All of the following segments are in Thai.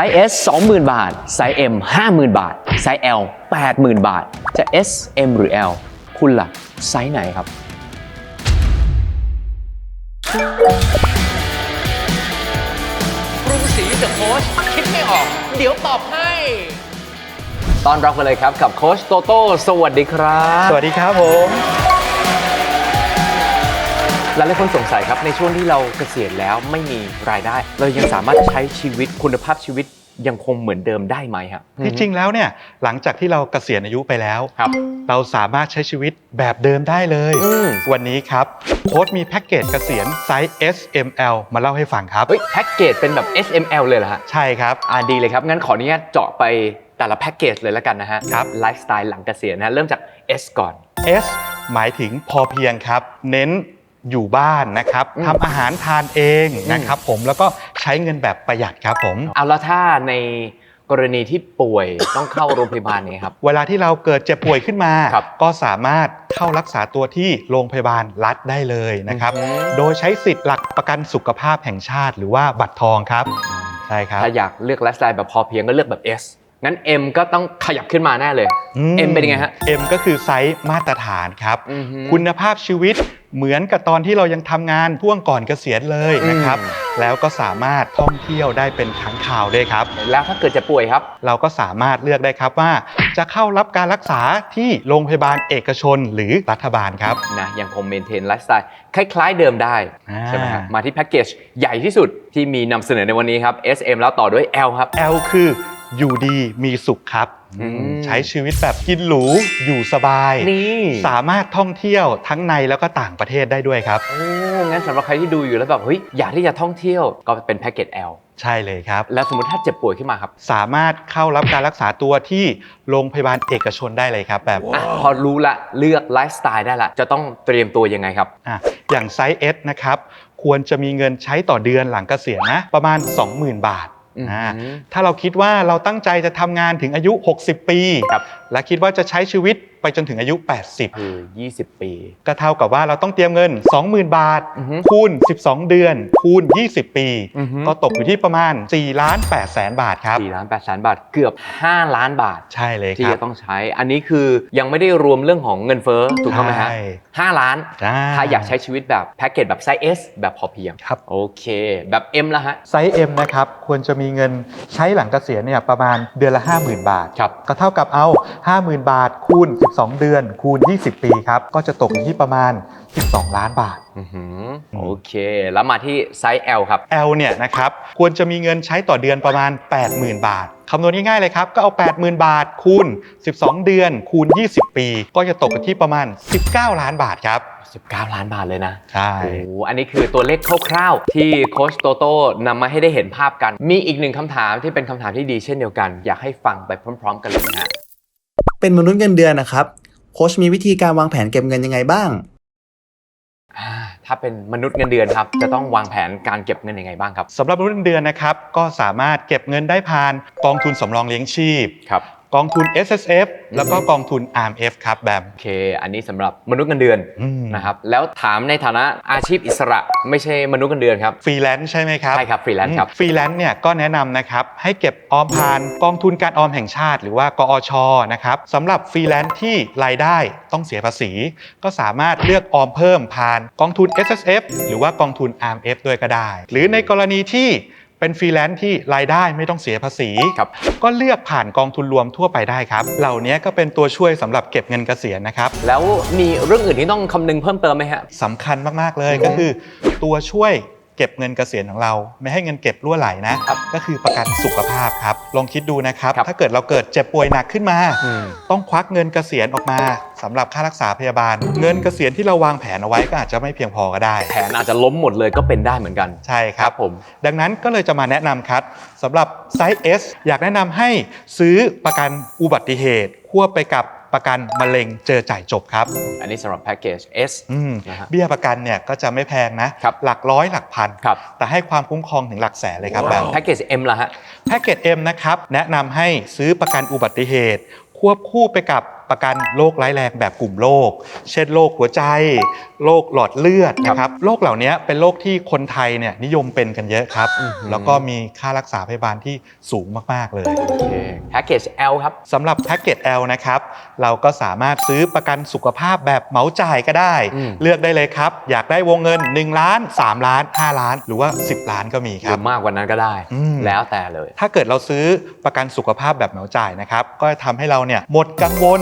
ไซส์ S 20,000 บาท ไซส์ M 50,000 บาท ไซส์ L 80,000 บาท จะ S M หรือ L คุณล่ะ ไซส์ไหนครับกรุงศรีเดอะโค้ชคิดไม่ออก เดี๋ยวตอบให้ตอนรับกันเลยครับกับโค้ชโตโต้สวัสดีครับ สวัสดีครับผม หลายๆคนสงสัยครับในช่วงที่เราเกษียณแล้วไม่มีรายได้ เรายังสามารถใช้ชีวิตคุณภาพชีวิตยังคงเหมือนเดิมได้ไหมครับที่จริงแล้วเนี่ยหลังจากที่เราเกษียณอายุไปแล้วครับเราสามารถใช้ชีวิตแบบเดิมได้เลยอืมวันนี้ครับโค้ดมีแพ็กเกจเกษียณไซส์ S M L มาเล่าให้ฟังครับเฮ้ยแพ็กเกจเป็นแบบ S M L เลยเหรอฮะใช่ครับอ่าดีเลยครับงั้นขออนุญาตเจาะไปแต่ละแพ็กเกจเลยแล้วกันนะฮะครับไลฟ์สไตล์หลังเกษียณนะฮะเริ่มจาก S ก่อน S หมายถึงพอเพียงครับ เน้น อยู่บ้านนะครับอืมทำอาหารทานเองนะครับผมแล้วก็ใช้เงินแบบประหยัดครับผมเอาแล้วถ้าในกรณีที่ป่วยต้องเข้าโรงพยาบาลเนี่ยครับ เวลาที่เราเกิดเจ็บป่วยขึ้นมาครับก็สามารถเข้ารักษาตัวที่โรงพยาบาลรัฐได้เลยนะครับอืมโดยใช้สิทธิ์หลักประกันสุขภาพแห่งชาติ หรือว่าบัตรทองครับใช่ครับถ้าอยากเลือกไลฟ์สไตล์แบบพอเพียงก็เลือกแบบ S งั้น M ก็ต้องขยับขึ้นมาแน่เลย M เป็นยังไงฮะ M ก็คือไซส์มาตรฐานครับอือฮึคุณภาพชีวิต เหมือนกับตอนที่เรายังทำงานพ่วงก่อนเกษียณเลยนะครับอืมแล้วก็สามารถท่องเที่ยวได้เป็นครั้งคราวด้วยครับ แล้วถ้าเกิดจะป่วยครับ เราก็สามารถเลือกได้ครับว่า จะเข้ารับการรักษาที่โรงพยาบาลเอกชนหรือรัฐบาลครับนะยังคงเมนเทนไลฟ์สไตล์คล้ายๆเดิมได้อ่าใช่ไหมฮะมาที่แพ็กเกจใหญ่ที่สุดที่มีนำเสนอในวันนี้ครับ SM แล้วต่อด้วย L ครับ L คือ อยู่ดีมีสุขครับอืมใช้ชีวิตแบบกินหรูอยู่สบาย นี่สามารถท่องเที่ยวทั้งในแล้วก็ต่างประเทศได้ด้วยครับโอ้งั้นสำหรับใครที่ดูอยู่แล้วแบบเฮ้ยอยากที่จะท่องเที่ยวก็เป็นแพ็กเกจ L ใช่เลยครับ แล้วสมมติถ้าเจ็บป่วยขึ้นมาครับ สามารถเข้ารับการรักษาตัวที่โรงพยาบาลเอกชนได้เลยครับ แบบอะพอรู้ละเลือกไลฟ์สไตล์ได้ละจะต้องเตรียมตัวยังไงครับ อะอย่างไซส์ S นะครับ ควรจะมีเงินใช้ต่อเดือนหลังเกษียณนะ ประมาณ 20,000 บาทอืมอ่า ถ้าเราคิดว่าเราตั้งใจจะทำงานถึงอายุ60ปีครับและคิดว่าจะใช้ชีวิตไปจนถึงอายุ 80 คือ 20 ปี ก็เท่ากับว่าเราต้องเตรียมเงิน 20,000 บาทอือฮึคูณ 12 เดือน คูณ 20 ปีอือฮึก็ตกอยู่ที่ประมาณ4ล้าน8แสนบาทครับ4ล้าน8แสนบาทเกือบ 5 ล้านบาท ใช่เลยที่ครัจะบต้องใช้ อันนี้คือยังไม่ได้รวมเรื่องของเงินเฟ้อถูกต้องไหมฮะใช่ห้าล้านจ้าถ้าอยากใช้ชีวิตแบบแพ็กเกจแบบไซส์ S แบบพอเพียงครับโอเค แบบ M แล้วฮะไซส์ M นะครับควรจะมีเงินใช้หลังเกษียณเนี่ยประมาณเดือนละ 50,000 บาทครับก็เท่ากับเอา50,000 บาท คูณ 12 เดือน คูณ 20 ปีครับ ก็จะตกอยู่ที่ประมาณ 12 ล้านบาท อื้อหือโอเค แล้วมาที่ไซส์ L ครับ L เนี่ยนะครับควรจะมีเงินใช้ต่อเดือนประมาณ 80,000 บาทคำนวณง่ายๆเลยครับ ก็เอา 80,000 บาท คูณ 12 เดือน คูณ 20 ปี ก็จะตกอยู่ที่ประมาณ 19 ล้านบาทครับ 19 ล้านบาทเลยนะใช่ โอ้โหอันนี้คือตัวเลขคร่าวๆ ที่โค้ชโตโต้นำมาให้ได้เห็นภาพกัน มีอีกหนึ่งคำถามที่เป็นคำถามที่ดีเช่นเดียวกัน อยากให้ฟังไปพร้อม ๆ กันเลยนะฮะ เป็นมนุษย์เงินเดือนนะครับโค้ชมีวิธีการวางแผนเก็บเงินยังไงบ้าง อ่าถ้าเป็นมนุษย์เงินเดือนครับ จะต้องวางแผนการเก็บเงินยังไงบ้างครับ สำหรับรุ่นเดือนนะครับก็สามารถเก็บเงินได้ผ่านกองทุนสำรองเลี้ยงชีพ ครับ กองทุน S S F แล้วก็กองทุน R M F ครับแบบโอเค อันนี้สำหรับมนุษย์เงินเดือนอืมนะครับแล้วถามในฐานะอาชีพอิสระ ไม่ใช่มนุษย์เงินเดือนครับฟรีแลนซ์ใช่ไหมครับใช่ครับ freelance ครับฟรีแลนซ์เนี่ยก็แนะนำนะครับให้เก็บออมผ่านกองทุนการออมแห่งชาติ หรือว่ากอชนะครับสำหรับฟรีแลนซ์ที่รายได้ต้องเสียภาษี ก็สามารถเลือกออมเพิ่มผ่านกองทุน S S F หรือว่ากองทุน R M F ด้วยก็ได้ หรือในกรณีที่ เป็นฟรีแลนซ์ที่รายได้ไม่ต้องเสียภาษี ครับก็เลือกผ่านกองทุนรวมทั่วไปได้ครับ เหล่านี้ก็เป็นตัวช่วยสำหรับเก็บเงินเกษียณนะครับแล้วมีเรื่องอื่นที่ต้องคำนึงเพิ่มเติมไหมฮะ สำคัญมาก ๆ เลยอือฮึก็คือ ตัวช่วย เก็บเงินเกษียณของเรา ไม่ให้เงินเก็บรั่วไหลนะครับก็คือประกันสุขภาพครับ ลองคิดดูนะครับครับ ถ้าเกิดเราเกิดเจ็บป่วยหนักขึ้นมาอืมต้องควักเงินเกษียณออกมาสำหรับค่ารักษาพยาบาล เงินเกษียณที่เราวางแผนเอาไว้ก็อาจจะไม่เพียงพอก็ได้ แผนอาจจะล้มหมดเลยก็เป็นได้เหมือนกันใช่ครับผม ดังนั้นก็เลยจะมาแนะนำครับสำหรับไซส์ S อยากแนะนำให้ซื้อประกันอุบัติเหตุควบไปกับ ประกันมะเร็งเจอจ่ายจบครับ อันนี้สำหรับแพ็กเกจ S อืมนะฮะ เบี้ยประกันเนี่ยก็จะไม่แพงนะ ครับหลักร้อยหลักพัน ครับ แต่ให้ความคุ้มครองถึงหลักแสนเลยครับแบบแพ็กเกจ M ล่ะฮะ แพ็กเกจ M นะครับ แนะนำให้ซื้อประกันอุบัติเหตุ ควบคู่ไปกับ ประกันโรคร้ายแรงแบบกลุ่มโรค เช่นโรคหัวใจ โรคหลอดเลือดนะครับ โรคเหล่านี้เป็นโรคที่คนไทยเนี่ยนิยมเป็นกันเยอะครับอือหือแล้วก็มีค่ารักษาพยาบาลที่สูงมาก ๆ เลยโอเคแพ็กเกจ L ครับสำหรับแพ็กเกจ L นะครับ เราก็สามารถซื้อประกันสุขภาพแบบเหมาจ่ายก็ได้อืมเลือกได้เลยครับ อยากได้วงเงิน 1 ล้าน 3 ล้าน 5 ล้าน หรือว่า 10 ล้านก็มีหครืรับอมากกว่านั้นก็ได้อืมแล้วแต่เลย ถ้าเกิดเราซื้อประกันสุขภาพแบบเหมาจ่ายนะครับ ก็จะทำให้เราเนี่ยหมดกังวล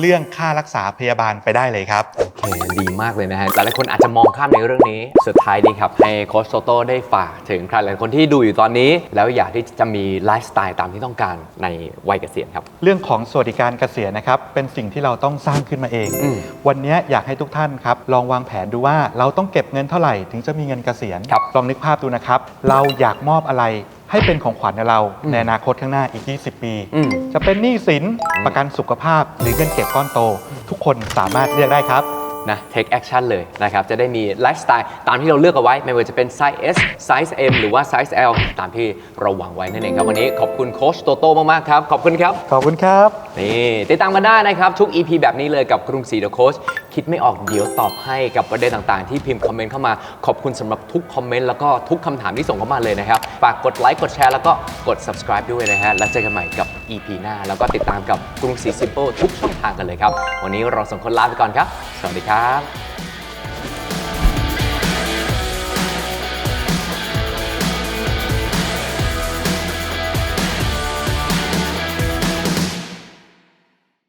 เรื่องค่ารักษาพยาบาลไปได้เลยครับ โอเคดีมากเลยนะฮะ หลายๆคนอาจจะมองข้ามในเรื่องนี้ สุดท้ายดีครับ ให้โค้ชโตโต้ได้ฝากถึงใครหลายคนที่ดูอยู่ตอนนี้ แล้วอยากที่จะมีไลฟ์สไตล์ตามที่ต้องการในวัยเกษียณครับ เรื่องของสวัสดิการเกษียณนะครับเป็นสิ่งที่เราต้องสร้างขึ้นมาเอง อืม วันนี้อยากให้ทุกท่านครับลองวางแผนดูว่าเราต้องเก็บเงินเท่าไหร่ ถึงจะมีเงินเกษียณครับ ลองนึกภาพดูนะครับ เราอยากมอบอะไร ให้เป็นของขวัญกับเราอืมในอนาคตข้างหน้าอีก 20 ปี อืม จะเป็นหนี้สินประกันสุขภาพหรือเงินเก็บก้อนโต ทุกคนสามารถเลือกได้ครับ นะ take action เลยนะครับ จะได้มีไลฟ์สไตล์ตามที่เราเลือกเอาไว้ ไม่ว่าจะเป็นไซส์ S ไซส์ M หรือว่าไซส์ L ตามที่เราหวังไว้นั่นเองครับ วันนี้ขอบคุณโค้ชโตโต้มาก ๆ ครับ ขอบคุณครับ ขอบคุณครับ นี่ติดตามกันได้นะครับ ทุก EP แบบนี้เลยกับกรุงศรีเดอะโค้ชคิดไม่ออกเดี๋ยวตอบให้กับประเด็นต่าง ๆ ที่พิมพ์คอมเมนต์เข้ามา ขอบคุณสำหรับทุกคอมเมนต์แล้วก็ทุกคำถามที่ส่งเข้ามาเลยนะครับฝากกดไลค์กดแชร์แล้วก็กด subscribe ด้วยนะฮะแล้วเจอกันใหม่กับ EP หน้า แล้วก็ติดตามกับกรุงศรีซิมเปิลทุกช่องทางกันเลยครับ วันนี้เราสองคนลาไปก่อนครับ สวัสดีครับ